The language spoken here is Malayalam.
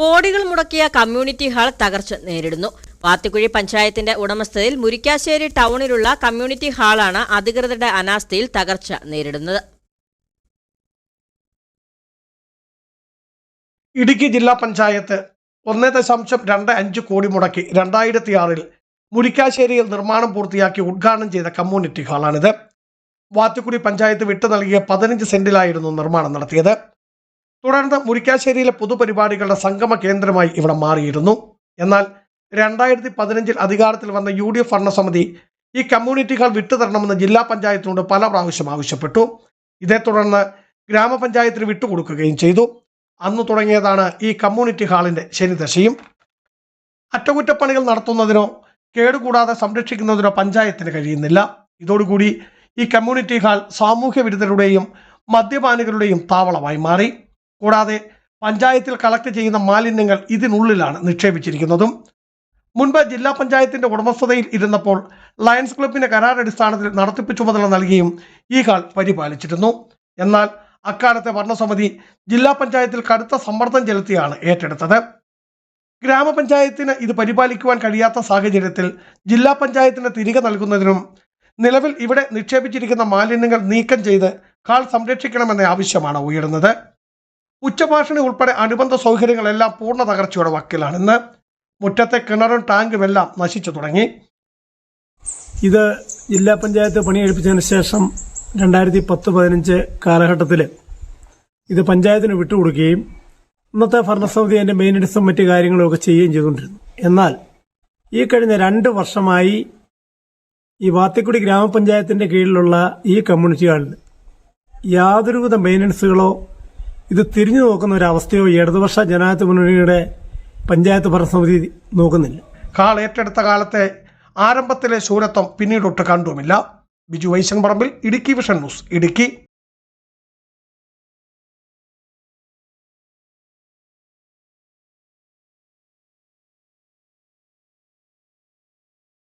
കോടികൾ മുടക്കിയ കമ്മ്യൂണിറ്റി ഹാൾ തകർച്ച നേരിടുന്നു. വാത്തിക്കുഴി പഞ്ചായത്തിന്റെ ഉടമസ്ഥതയിൽ മുരിക്കാശ്ശേരി ടൗണിലുള്ള കമ്മ്യൂണിറ്റി ഹാളാണ് അധികൃതരുടെ അനാസ്ഥയിൽ തകർച്ച നേരിടുന്നത്. ഇടുക്കി ജില്ലാ പഞ്ചായത്ത് ഒന്ന് ദശാംശം രണ്ട് അഞ്ച് കോടി മുടക്കി രണ്ടായിരത്തി ആറിൽ മുരിക്കാശ്ശേരിയിൽ നിർമ്മാണം പൂർത്തിയാക്കി ഉദ്ഘാടനം ചെയ്ത കമ്മ്യൂണിറ്റി ഹാളാണിത്. വാത്തുക്കുടി പഞ്ചായത്ത് വിട്ടു നൽകിയ പതിനഞ്ച് സെന്റിലായിരുന്നു നിർമ്മാണം നടത്തിയത്. തുടർന്ന് മുരിക്കാശ്ശേരിയിലെ പൊതുപരിപാടികളുടെ സംഗമ കേന്ദ്രമായി ഇവിടെ മാറിയിരുന്നു. എന്നാൽ രണ്ടായിരത്തി പതിനഞ്ചിൽ അധികാരത്തിൽ വന്ന യു ഡി എഫ് ഭരണസമിതി ഈ കമ്മ്യൂണിറ്റികൾ വിട്ടുതരണമെന്ന് ജില്ലാ പഞ്ചായത്തിനോട് പല പ്രാവശ്യം ആവശ്യപ്പെട്ടു. ഇതേ തുടർന്ന് ഗ്രാമപഞ്ചായത്തിന് വിട്ടുകൊടുക്കുകയും ചെയ്തു. അന്ന് തുടങ്ങിയതാണ് ഈ കമ്മ്യൂണിറ്റി ഹാളിന്റെ ശനിദശയും. അറ്റകുറ്റപ്പണികൾ നടത്തുന്നതിനോ കേടുകൂടാതെ സംരക്ഷിക്കുന്നതിനോ പഞ്ചായത്തിന് കഴിയുന്നില്ല. ഇതോടുകൂടി ഈ കമ്മ്യൂണിറ്റി ഹാൾ സാമൂഹ്യ വിരുദ്ധരുടെയും മദ്യപാനികളുടെയും താവളമായി മാറി. കൂടാതെ പഞ്ചായത്തിൽ കളക്ട് ചെയ്യുന്ന മാലിന്യങ്ങൾ ഇതിനുള്ളിലാണ് നിക്ഷേപിച്ചിരിക്കുന്നതും. മുൻപ് ജില്ലാ പഞ്ചായത്തിന്റെ ഉടമസ്ഥതയിൽ ഇരുന്നപ്പോൾ ലയൺസ് ക്ലബിന്റെ കരാറടിസ്ഥാനത്തിൽ നടത്തിപ്പ് ചുമതല നൽകിയും ഈ ഹാൾ പരിപാലിച്ചിരുന്നു. എന്നാൽ അക്കാലത്തെ ഭരണസമിതി ജില്ലാ പഞ്ചായത്തിൽ കടുത്ത സമ്മർദ്ദം ചെലുത്തിയാണ് ഏറ്റെടുത്തത്. ഗ്രാമപഞ്ചായത്തിന് ഇത് പരിപാലിക്കുവാൻ കഴിയാത്ത സാഹചര്യത്തിൽ ജില്ലാ പഞ്ചായത്തിന് തിരികെ നൽകുന്നതിനും നിലവിൽ ഇവിടെ നിക്ഷേപിച്ചിരിക്കുന്ന മാലിന്യങ്ങൾ നീക്കം ചെയ്ത് കാൾ സംരക്ഷിക്കണമെന്ന ആവശ്യമാണ് ഉയരുന്നത്. ഉച്ചഭാഷണി ഉൾപ്പെടെ അനുബന്ധ സൗകര്യങ്ങളെല്ലാം പൂർണ തകർച്ചയുടെ വക്കിലാണ്. ഇന്ന് മുറ്റത്തെ കിണറും ടാങ്കും എല്ലാം നശിച്ചു തുടങ്ങി. ഇത് ജില്ലാ പഞ്ചായത്ത് പണിയെടുപ്പിച്ചതിന് ശേഷം രണ്ടായിരത്തി പത്ത് പതിനഞ്ച് കാലഘട്ടത്തിൽ ഇത് പഞ്ചായത്തിന് വിട്ടുകൊടുക്കുകയും ഇന്നത്തെ ഭരണസമിതി അതിന്റെ മെയിന്റനൻസും മറ്റു കാര്യങ്ങളുമൊക്കെ ചെയ്യുകയും ചെയ്തുകൊണ്ടിരുന്നു. എന്നാൽ ഈ കഴിഞ്ഞ രണ്ട് വർഷമായി ഈ വാത്തിക്കുടി ഗ്രാമപഞ്ചായത്തിന്റെ കീഴിലുള്ള ഈ കമ്മ്യൂണിറ്റികളിൽ യാതൊരുവിധ മെയിന്റനൻസുകളോ ഇത് തിരിഞ്ഞു നോക്കുന്ന ഒരു അവസ്ഥയോ ഇടതുപക്ഷ ജനാധിപത്യ മുന്നണിയുടെ പഞ്ചായത്ത് ഭരണസമിതി നോക്കുന്നില്ല. കാൾ ഏറ്റെടുത്ത കാലത്തെ ആരംഭത്തിലെ ശൂരത്വം പിന്നീടൊട്ട് കണ്ടുമില്ല. Biju Vaishan Parambil Idukki vision news Idukki.